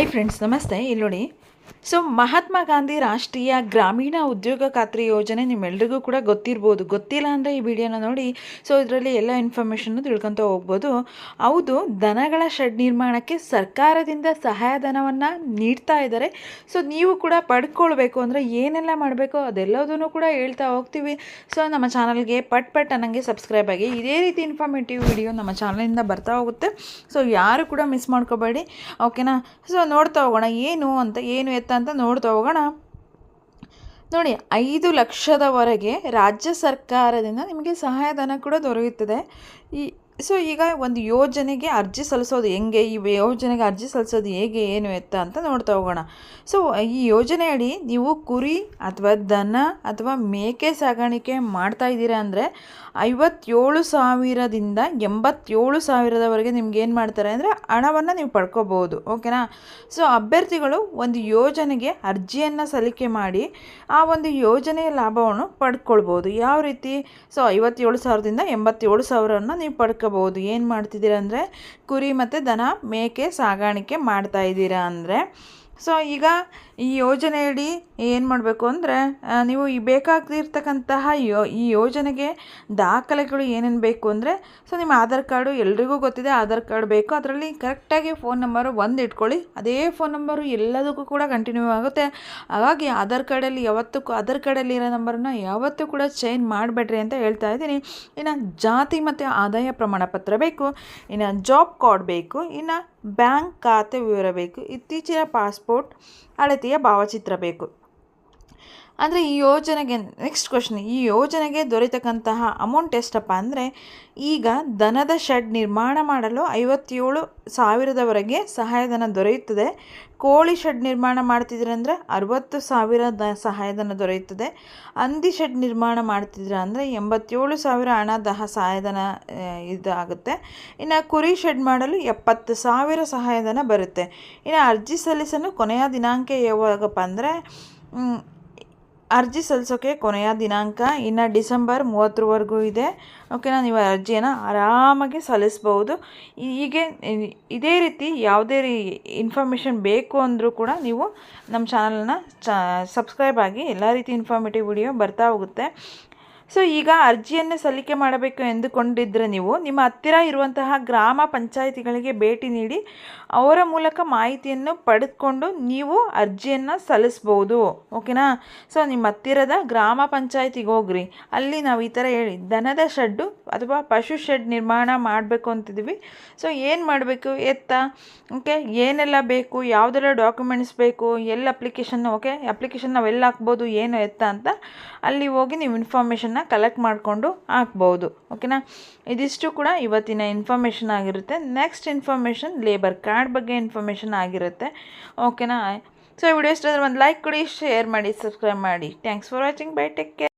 Hi friends ನಮಸ್ತೆ. ಇಲ್ಲಿ ನೋಡಿ. ಸೊ ಮಹಾತ್ಮ ಗಾಂಧಿ ರಾಷ್ಟ್ರೀಯ ಗ್ರಾಮೀಣ ಉದ್ಯೋಗ ಖಾತ್ರಿ ಯೋಜನೆ ನಿಮ್ಮೆಲ್ರಿಗೂ ಕೂಡ ಗೊತ್ತಿರ್ಬೋದು. ಗೊತ್ತಿಲ್ಲ ಅಂದರೆ ಈ ವಿಡಿಯೋನ ನೋಡಿ. ಸೊ ಇದರಲ್ಲಿ ಎಲ್ಲ ಇನ್ಫಾರ್ಮೇಷನ್ನು ತಿಳ್ಕೊತ ಹೋಗ್ಬೋದು. ಹೌದು, ದನಗಳ ಶೆಡ್ ನಿರ್ಮಾಣಕ್ಕೆ ಸರ್ಕಾರದಿಂದ ಸಹಾಯಧನವನ್ನು ನೀಡ್ತಾ ಇದ್ದಾರೆ ಸೊ ನೀವು ಕೂಡ ಪಡ್ಕೊಳ್ಬೇಕು ಅಂದರೆ ಏನೆಲ್ಲ ಮಾಡಬೇಕು ಅದೆಲ್ಲದೂ ಕೂಡ ಹೇಳ್ತಾ ಹೋಗ್ತೀವಿ. ಸೊ ನಮ್ಮ ಚಾನಲ್ಗೆ ಪಟ್ ಪಟ್ ಅನ್ನಂಗೆ ಸಬ್ಸ್ಕ್ರೈಬ್ ಆಗಿ ಇದೇ ರೀತಿ ಇನ್ಫಾರ್ಮೇಟಿವ್ ವಿಡಿಯೋ ನಮ್ಮ ಚಾನಲಿಂದ ಬರ್ತಾ ಹೋಗುತ್ತೆ. ಸೊ ಯಾರು ಕೂಡ ಮಿಸ್ ಮಾಡ್ಕೋಬೇಡಿ. ಓಕೆನಾ ಸೊ ನೋಡ್ತಾ ಹೋಗೋಣ. ಏನು ಅಂತ, ಏನು ಎತ್ತ ಅಂತ ನೋಡ್ತಾ ಹೋಗೋಣ. ನೋಡಿ ಐದು ಲಕ್ಷದವರೆಗೆ ರಾಜ್ಯ ಸರ್ಕಾರದಿಂದ ನಿಮಗೆ ಸಹಾಯಧನ ಕೂಡ ದೊರೆಯುತ್ತದೆ. ಈ ಸೊ ಈಗ ಒಂದು ಯೋಜನೆಗೆ ಅರ್ಜಿ ಸಲ್ಲಿಸೋದು ಹೆಂಗೆ? ಈ ಯೋಜನೆಗೆ ಅರ್ಜಿ ಸಲ್ಲಿಸೋದು ಹೇಗೆ? ಏನು ಎತ್ತ ಅಂತ ನೋಡ್ತಾ ಹೋಗೋಣ. ಸೊ ಈ ಯೋಜನೆಯಡಿ ನೀವು ಕುರಿ ಅಥವಾ ದನ ಅಥವಾ ಮೇಕೆ ಸಾಗಾಣಿಕೆ ಮಾಡ್ತಾ ಇದ್ದೀರಾ ಅಂದರೆ ಐವತ್ತೇಳು ಸಾವಿರದಿಂದ ಎಂಬತ್ತೇಳು ಸಾವಿರದವರೆಗೆ ನಿಮ್ಗೆ ಏನು ಮಾಡ್ತಾರೆ ಅಂದರೆ ಹಣವನ್ನು ನೀವು ಪಡ್ಕೋಬೋದು ಓಕೆನಾ ಸೊ ಅಭ್ಯರ್ಥಿಗಳು ಒಂದು ಯೋಜನೆಗೆ ಅರ್ಜಿಯನ್ನು ಸಲ್ಲಿಕೆ ಮಾಡಿ ಆ ಒಂದು ಯೋಜನೆಯ ಲಾಭವನ್ನು ಪಡ್ಕೊಳ್ಬೋದು ಯಾವ ರೀತಿ? ಸೊ ಐವತ್ತೇಳು ಸಾವಿರದಿಂದ ಎಂಬತ್ತೇಳು ಸಾವಿರವನ್ನು ನೀವು ಪಡ್ಕೋಬೋದು ಏನು ಮಾಡ್ತಿದ್ದೀರಾ ಅಂದರೆ ಕುರಿ ಮತ್ತು ದನ ಮೇಕೆ ಸಾಗಾಣಿಕೆ ಮಾಡ್ತಾ ಇದ್ದೀರಾ ಅಂದರೆ ಸೊ ಈಗ ಈ ಯೋಜನೆಯಡಿ ಏನು ಮಾಡಬೇಕು ಅಂದರೆ ನೀವು ಈ ಬೇಕಾಗ್ತಿರ್ತಕ್ಕಂತಹ ಯೋ, ಈ ಯೋಜನೆಗೆ ದಾಖಲೆಗಳು ಏನೇನು ಬೇಕು ಅಂದರೆ, ಸೊ ನಿಮ್ಮ ಆಧಾರ್ ಕಾರ್ಡು ಎಲ್ರಿಗೂ ಗೊತ್ತಿದೆ, ಆಧಾರ್ ಕಾರ್ಡ್ ಬೇಕು. ಅದರಲ್ಲಿ ಕರೆಕ್ಟಾಗಿ ಫೋನ್ ನಂಬರು ಒಂದು ಇಟ್ಕೊಳ್ಳಿ. ಅದೇ ಫೋನ್ ನಂಬರು ಎಲ್ಲದಕ್ಕೂ ಕೂಡ ಕಂಟಿನ್ಯೂ ಆಗುತ್ತೆ. ಹಾಗಾಗಿ ಆಧಾರ್ ಕಾರ್ಡಲ್ಲಿ ಯಾವತ್ತಕ್ಕೂ, ಆಧಾರ್ ಕಾರ್ಡಲ್ಲಿ ಇರೋ ನಂಬರನ್ನ ಯಾವತ್ತೂ ಕೂಡ ಚೇಂಜ್ ಮಾಡಬೇಡ್ರಿ ಅಂತ ಹೇಳ್ತಾ ಇದ್ದೀನಿ. ಇನ್ನು ಜಾತಿ ಮತ್ತು ಆದಾಯ ಪ್ರಮಾಣ ಪತ್ರ ಬೇಕು. ಇನ್ನು ಜಾಬ್ ಕಾರ್ಡ್ ಬೇಕು. ಇನ್ನು ಬ್ಯಾಂಕ್ ಖಾತೆ ವಿವರ ಬೇಕು ಇತ್ತೀಚಿನ ಪಾಸ್ಪೋರ್ಟ್ ಅಳತೆಯ ಭಾವಚಿತ್ರ ಬೇಕು. ಅಂದರೆ ಈ ಯೋಜನೆಗೆ ನೆಕ್ಸ್ಟ್ ಕ್ವಶನ್ ಈ ಯೋಜನೆಗೆ ದೊರೆತಕ್ಕಂತಹ ಅಮೌಂಟ್ ಎಷ್ಟಪ್ಪ ಅಂದರೆ, ಈಗ ದನದ ಶೆಡ್ ನಿರ್ಮಾಣ ಮಾಡಲು ಐವತ್ತೇಳು ಸಾವಿರದವರೆಗೆ ಸಹಾಯಧನ ದೊರೆಯುತ್ತದೆ. ಕೋಳಿ ಶೆಡ್ ನಿರ್ಮಾಣ ಮಾಡ್ತಿದ್ರೆ ಅಂದರೆ ಅರುವತ್ತು ಸಾವಿರ ಸಹಾಯಧನ ದೊರೆಯುತ್ತದೆ. ಹಂದಿ ಶೆಡ್ ನಿರ್ಮಾಣ ಮಾಡ್ತಿದ್ರೆ ಅಂದರೆ ಎಂಬತ್ತೇಳು ಸಾವಿರ ಹಣ ದಹ ಸಹಾಯಧನ ಇದಾಗುತ್ತೆ. ಇನ್ನು ಕುರಿ ಶೆಡ್ ಮಾಡಲು ಎಪ್ಪತ್ತು ಸಾವಿರ ಸಹಾಯಧನ ಬರುತ್ತೆ. ಇನ್ನು ಅರ್ಜಿ ಸಲ್ಲಿಸಲು ಕೊನೆಯ ದಿನಾಂಕ ಯಾವಾಗಪ್ಪ ಅಂದರೆ ಅರ್ಜಿ ಸಲ್ಲಿಸೋಕ್ಕೆ ಕೊನೆಯ ದಿನಾಂಕ ಇನ್ನು ಡಿಸೆಂಬರ್ ಮೂವತ್ತರವರೆಗೂ ಇದೆ. ಓಕೆನಾ? ನೀವು ಅರ್ಜಿಯನ್ನು ಆರಾಮಾಗಿ ಸಲ್ಲಿಸ್ಬೋದು ಹೀಗೆ ಇದೇ ರೀತಿ ಯಾವುದೇ ರೀ ಇನ್ಫಾರ್ಮೇಷನ್ ಬೇಕು ಅಂದರೂ ಕೂಡ ನೀವು ನಮ್ಮ ಚಾನಲನ್ನು ಚ ಸಬ್ಸ್ಕ್ರೈಬ್ ಆಗಿ ಎಲ್ಲ ರೀತಿ ಇನ್ಫಾರ್ಮೇಟಿವ್ ವಿಡಿಯೋ ಬರ್ತಾ ಹೋಗುತ್ತೆ. ಸೊ ಈಗ ಅರ್ಜಿಯನ್ನು ಸಲ್ಲಿಕೆ ಮಾಡಬೇಕು ಎಂದುಕೊಂಡಿದ್ದರೆ ನೀವು ನಿಮ್ಮ ಹತ್ತಿರ ಇರುವಂತಹ ಗ್ರಾಮ ಪಂಚಾಯಿತಿಗಳಿಗೆ ಭೇಟಿ ನೀಡಿ ಅವರ ಮೂಲಕ ಮಾಹಿತಿಯನ್ನು ಪಡೆದುಕೊಂಡು ನೀವು ಅರ್ಜಿಯನ್ನು ಸಲ್ಲಿಸ್ಬೋದು. ಓಕೆನಾ? ಸೊ ನಿಮ್ಮ ಹತ್ತಿರದ ಗ್ರಾಮ ಪಂಚಾಯಿತಿಗೆ ಹೋಗ್ರಿ. ಅಲ್ಲಿ ನಾವು ಈ ಥರ ಹೇಳಿ ದನದ ಶೆಡ್ಡು ಅಥವಾ ಪಶು ಶೆಡ್ ನಿರ್ಮಾಣ ಮಾಡಬೇಕು ಅಂತಿದ್ವಿ ಸೊ ಏನು ಮಾಡಬೇಕು? ಎತ್ತ? ಓಕೆ, ಏನೆಲ್ಲ ಬೇಕು? ಯಾವುದೆಲ್ಲ ಡಾಕ್ಯುಮೆಂಟ್ಸ್ ಬೇಕು? ಎಲ್ಲ ಅಪ್ಲಿಕೇಶನ್, ಓಕೆ, ಅಪ್ಲಿಕೇಶನ್ ನಾವೆಲ್ಲ ಹಾಕ್ಬೋದು? ಏನು ಎತ್ತ ಅಂತ ಅಲ್ಲಿ ಹೋಗಿ ನೀವು ಇನ್ಫಾರ್ಮೇಷನ್ನ ಕಲೆಕ್ಟ್ ಮಾಡಿಕೊಂಡು ಹಾಕ್ಬೋದು. ಓಕೆನಾ ಇದಿಷ್ಟು ಕೂಡ ಇವತ್ತಿನ ಇನ್ಫಾರ್ಮೇಷನ್ ಆಗಿರುತ್ತೆ. ನೆಕ್ಸ್ಟ್ ಇನ್ಫಾರ್ಮೇಷನ್ ಲೇಬರ್ ಕಾರ್ಡ್ ಬಗ್ಗೆ ಇನ್ಫಾರ್ಮೇಷನ್ ಆಗಿರುತ್ತೆ. ಓಕೆನಾ ಸೊ ವಿಡಿಯೋ ಇಷ್ಟ ಆದರೆ ಒಂದು ಲೈಕ್ ಕೊಡಿ ಶೇರ್ ಮಾಡಿ ಸಬ್ಸ್ಕ್ರೈಬ್ ಮಾಡಿ. Thanks for watching bye take care